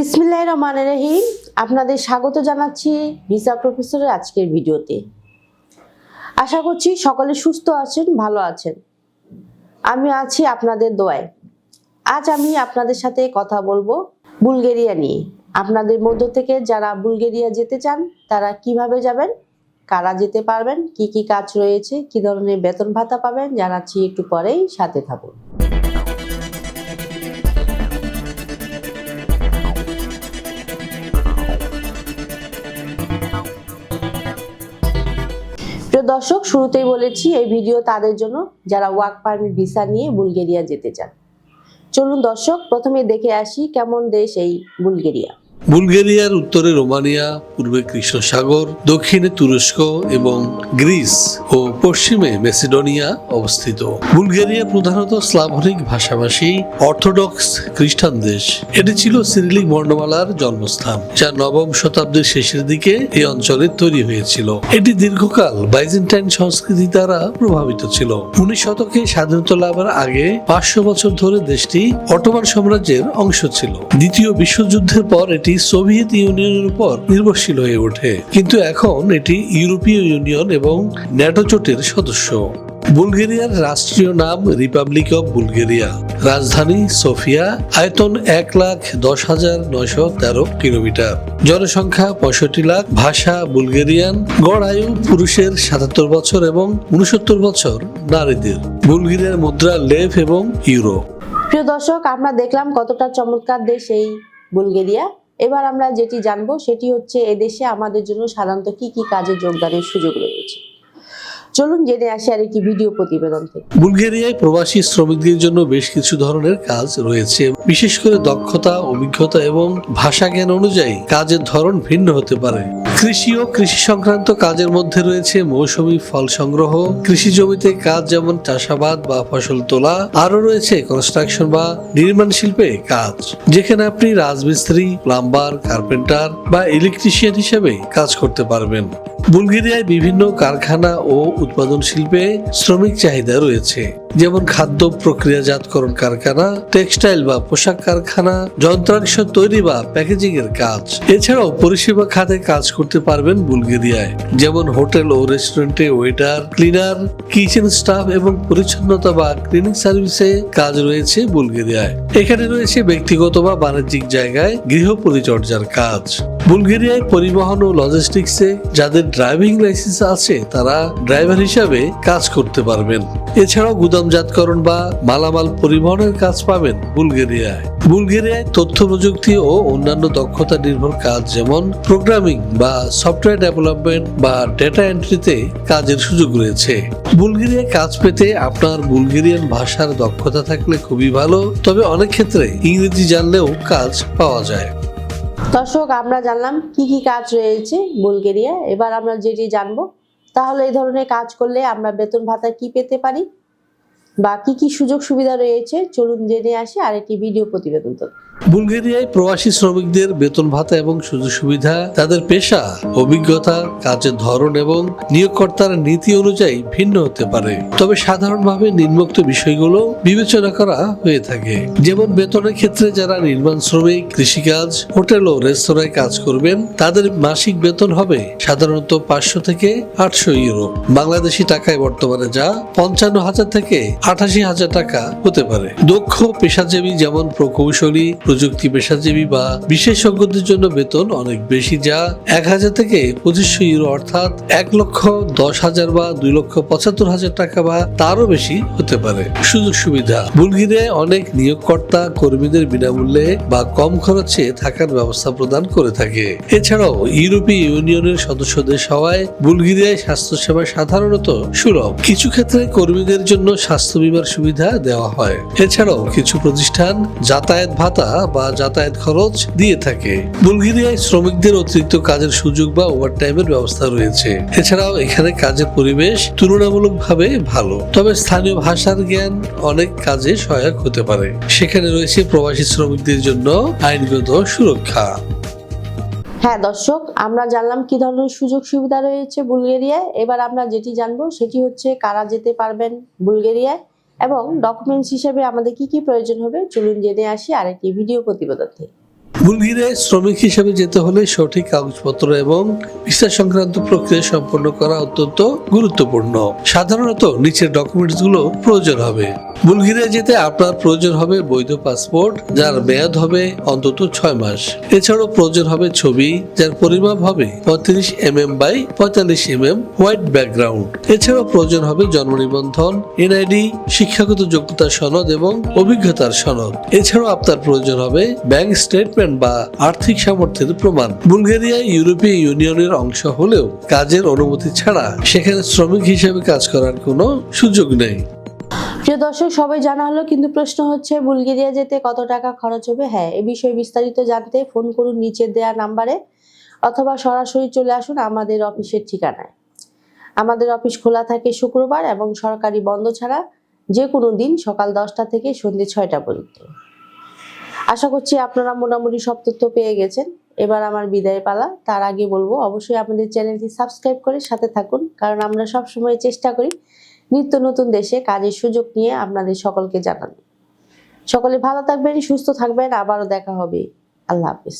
বিসমিল্লাহ রহমান রহিম। আপনাদের স্বাগত জানাচ্ছি ভিসা প্রফেসরের আজকের ভিডিওতে। আশা করছি সকলে সুস্থ আছেন, ভালো আছেন। আমি আছি আপনাদের দোয়ায়। আজ আমি আপনাদের সাথে কথা বলব বুলগেরিয়া নিয়ে। আপনাদের মধ্য থেকে যারা বুলগেরিয়া যেতে চান, তারা কীভাবে যাবেন, কারা যেতে পারবেন, কি কি কাজ রয়েছে, কি ধরনের বেতন ভাতা পাবেন, জানাচ্ছি একটু পরেই সাথে থাকুন। দর্শক, শুরুতেই বলেছি, এই ভিডিও তাদের জন্য যারা ওয়ার্ক পারমিট ভিসা নিয়ে বুলগেরিয়া যেতে চান। চলুন দর্শক, প্রথমে দেখে আসি কেমন দেশ এই বুলগেরিয়া। বুলগেরিয়ার উত্তরে রোমানিয়া, পূর্বে কৃষ্ণ সাগর দক্ষিণে তুরস্ক এবং গ্রিস ও পশ্চিমে মেসিডোনিয়া অবস্থিত। বুলগেরিয়া প্রধানত স্লাভনিক ভাষাভাষী, অর্থোডক্স খ্রিস্টান দেশ। এটি ছিল সিরিলিক বর্ণমালার জন্মস্থান, যা নবম শতাব্দীর শেষের দিকে এই অঞ্চলে তৈরি হয়েছিল। এটি দীর্ঘকাল বাইজেন্টাইন সংস্কৃতি দ্বারা প্রভাবিত ছিল। উনিশ শতকে স্বাধীনতা লাভের আগে পাঁচশো বছর ধরে দেশটি অটোমান সাম্রাজ্যের অংশ ছিল। দ্বিতীয় বিশ্বযুদ্ধের পর এটি সোভিয়েত ইউনিয়নের উপর নির্ভরশীল হয়ে ওঠে, কিন্তু এখন এটি ইউরোপীয় ইউনিয়ন এবং ন্যাটো জোটের সদস্য। বুলগেরিয়ার রাষ্ট্রীয় নাম রিপাবলিক অব বুলগেরিয়া। রাজধানী সোফিয়া, আয়তন এক লাখ দশ হাজার নয়শো তেরো কিলোমিটার। জনসংখ্যা পঁয়ষট্টি লাখ, ভাষা বুলগেরিয়ান, গড় আয়ু পুরুষের সাতাত্তর বছর এবং উনসত্তর বছর নারীদের। বুলগেরিয়ার মুদ্রা লেভ এবং ইউরো। প্রিয় দর্শক, আমরা দেখলাম কতটা চমৎকার দেশ এই বুলগেরিয়া। এবার আমরা যেটি জানব সেটি হচ্ছে এদেশে আমাদের জন্য সাধারণত কি কি কাজে যোগদানের সুযোগ রয়েছে? চলুন জেনে আসি আর একটি ভিডিও প্রতিবেদন থেকে। বুলগেরিয়ায় প্রবাসী শ্রমিকদের জন্য বেশ কিছু ধরনের কাজ রয়েছে। বিশেষ করে দক্ষতা, অভিজ্ঞতা এবং ভাষা জ্ঞান অনুযায়ী কাজের ধরন ভিন্ন হতে পারে। কৃষি ও কৃষি সংক্রান্ত কাজের মধ্যে রয়েছে মৌসুমী ফল সংগ্রহ, কৃষি জমিতে কাজ যেমন চাষাবাদ বা ফসল তোলা আরও রয়েছে কনস্ট্রাকশন বা নির্মাণ শিল্পে কাজ, যেখানে আপনি রাজমিস্ত্রি প্লাম্বার কার্পেন্টার বা ইলেকট্রিশিয়ান হিসেবে কাজ করতে পারবেন। বুলগেরিয়ায় বিভিন্ন কারখানা ও উৎপাদন শিল্পে শ্রমিক চাহিদা রয়েছে। যেমন খাদ্য প্রক্রিয়াজাতকরণ কারখানা, টেক্সটাইল বা পোশাক কারখানা, যন্ত্রাংশ তৈরি বা প্যাকেজিং এর কাজ। এছাড়াও পরিষেবা খাতে কাজ করতে পারবেন বুলগেরিয়ায়, যেমন হোটেল ও রেস্টুরেন্টে ওয়েটার, ক্লিনার, কিচেন স্টাফ এবং পরিচ্ছন্নতা বা ক্লিনিং সার্ভিসে কাজ রয়েছে বুলগেরিয়ায়। এখানে রয়েছে ব্যক্তিগত বা বাণিজ্যিক জায়গায় গৃহ পরিচর্যার কাজ। বুলগেরিয়ায় পরিবহন ও লজিস্টিক্সে যাদের ড্রাইভিং লাইসেন্স আছে, তারা ড্রাইভার হিসাবে কাজ করতে পারবেন। এছাড়াও গুদামজাতকরণ বা মালামাল পরিবহনের কাজ পাবেন বুলগেরিয়ায়। বুলগেরিয়ায় তথ্য প্রযুক্তি ও অন্যান্য দক্ষতা নির্ভর কাজ যেমন প্রোগ্রামিং বা সফটওয়্যার ডেভেলপমেন্ট বা ডেটা এন্ট্রিতে কাজের সুযোগ রয়েছে। বুলগেরিয়ায় কাজ পেতে আপনার বুলগেরিয়ান ভাষার দক্ষতা থাকলে খুবই ভালো, তবে অনেক ক্ষেত্রে ইংরেজি জানলেও কাজ পাওয়া যায়। দর্শক, আমরা জানলাম কি কি কাজ রয়েছে বুলগেরিয়া এবার আমরা যেটি জানব, তাহলে এই ধরনের কাজ করলে আমরা বেতন ভাতা কি পেতে পারি? বা কি কি সুযোগ সুবিধা রয়েছে? চলুন জেনে আসি আর একটি ভিডিও প্রতিবেদন বুলগেরিয়ায় প্রবাসী শ্রমিকদের বেতন ভাতা এবং সুযোগ সুবিধা, তাদের পেশা, অভিজ্ঞতা, কাজের ধরন এবং নিয়োগকর্তার নীতি অনুযায়ী ভিন্ন হতে পারে। তবে সাধারণভাবে নিম্নোক্ত বিষয়গুলো বিবেচনা করা হয়ে থাকে। যেমন বেতনের ক্ষেত্রে যারা নির্মাণ শ্রমিক, কৃষিকাজ, হোটেল ও রেস্তোরাঁয় কাজ করবেন, তাদের মাসিক বেতন হবে সাধারণত পাঁচশো থেকে আটশো ইউরো। বাংলাদেশি টাকায় বর্তমানে যা পঞ্চান্ন হাজার থেকে আঠাশি হাজার টাকা হতে পারে। দক্ষ পেশাজীবী যেমন প্রকৌশলী প্রযুক্তি পেশাজীবী বা বিশেষজ্ঞদের জন্য বেতন অনেক বেশি, যা এক হাজার থেকে পঁচিশশো ইউরো, অর্থাৎ এক লক্ষ দশ হাজার বা দুই লক্ষ পঁচাত্তর হাজার টাকা বা তারও বেশি হতে পারে। সুযোগ সুবিধা। বুলগেরিয়ায় অনেক নিয়োগকর্তা কর্মীদের বিনামূল্যে বা কম খরচে থাকার ব্যবস্থা প্রদান করে থাকে। এছাড়াও ইউরোপীয় ইউনিয়নের সদস্য দেশ হওয়ায় বুলগেরিয়ায় স্বাস্থ্যসেবা সাধারণত সুলভ। কিছু ক্ষেত্রে কর্মীদের জন্য স্বাস্থ্য বিমার সুবিধা দেওয়া হয়। এছাড়াও কিছু প্রতিষ্ঠান যাতায়াত ভাতা বা যাতায়াত খরচ দিয়ে থাকে। বুলগেরিয়ায় শ্রমিকদের অতিরিক্ত কাজের সুযোগ বা ওভারটাইমের ব্যবস্থা রয়েছে। এছাড়াও এখানে কাজের পরিবেশ তুলনামূলকভাবে ভালো। তবে স্থানীয় ভাষার জ্ঞান অনেক কাজে সহায়ক হতে পারে। সেখানে রয়েছে প্রবাসী শ্রমিকদের জন্য আইনগত সুরক্ষা। হ্যাঁ দর্শক, আমরা জানলাম কি ধরনের সুযোগ সুবিধা রয়েছে বুলগেরিয়ায়। এবার আমরা যেটি জানব সেটি হচ্ছে কারা যেতে পারবেন বুলগেরিয়ায়। এবং ডকুমেন্টস হিসেবে আমাদের কি কি প্রয়োজন হবে চলুন জেনে আসি আরেকটি ভিডিও প্রতিবেদন থেকে। বুলগিরে শ্রমিক হিসেবে যেতে হলে সঠিক কাগজপত্র এবং ভিসা সংক্রান্ত প্রক্রিয়া সম্পন্ন করা অত্যন্ত গুরুত্বপূর্ণ। সাধারণত নিচের ডকুমেন্টসগুলো প্রয়োজন হবে। বুলগিরিয়া যেতে আপনার প্রয়োজন হবে বৈধ পাসপোর্ট, যার মেয়াদ হবে অন্তত ছয় মাস। এছাড়াও প্রয়োজন হবে ছবি, যার পরিমাপ হবে পঁয়ত্রিশ এম এম বাই পঁয়তাল্লিশ এম এম হোয়াইট ব্যাকগ্রাউন্ড। এছাড়াও প্রয়োজন হবে জন্ম নিবন্ধন, এনআইডি, শিক্ষাগত যোগ্যতা সনদ এবং অভিজ্ঞতার সনদ। এছাড়াও আপনার প্রয়োজন হবে ব্যাংক স্টেটমেন্ট বা আর্থিক সামর্থ্যের প্রমাণ। বুলগেরিয়া ইউরোপীয় ইউনিয়নের অংশ হলেও কাজের অনুমতি ছাড়া সেখানে শ্রমিক হিসেবে কাজ করার কোনো সুযোগ নেই। প্রিয় দর্শক, সবাই জানা হলো, কিন্তু প্রশ্ন হচ্ছে, বুলগেরিয়া যেতে কত টাকা খরচ হবে? হ্যাঁ এ বিষয়ে বিস্তারিত জানতে ফোন করুন নিচে দেয়া নাম্বারে অথবা সরাসরি চলে আসুন আমাদের অফিসের ঠিকানায়। আমাদের অফিস খোলা থাকে শুক্রবার এবং সরকারি বন্ধ ছাড়া যে কোনো দিন সকাল দশটা থেকে সন্ধ্যে ছয়টা পর্যন্ত। আশা করছি আপনারা মোটামুটি সব তথ্য পেয়ে গেছেন। এবার আমার বিদায় পালা। তার আগে বলব, অবশ্যই আমাদের চ্যানেলটি সাবস্ক্রাইব করে সাথে থাকুন, কারণ আমরা সব সময় চেষ্টা করি নিত্য নতুন দেশে কাজের সুযোগ নিয়ে আপনাদের সকলকে জানান সকলে ভালো থাকবেন, সুস্থ থাকবেন। আবারও দেখা হবে। আল্লাহ হাফিজ।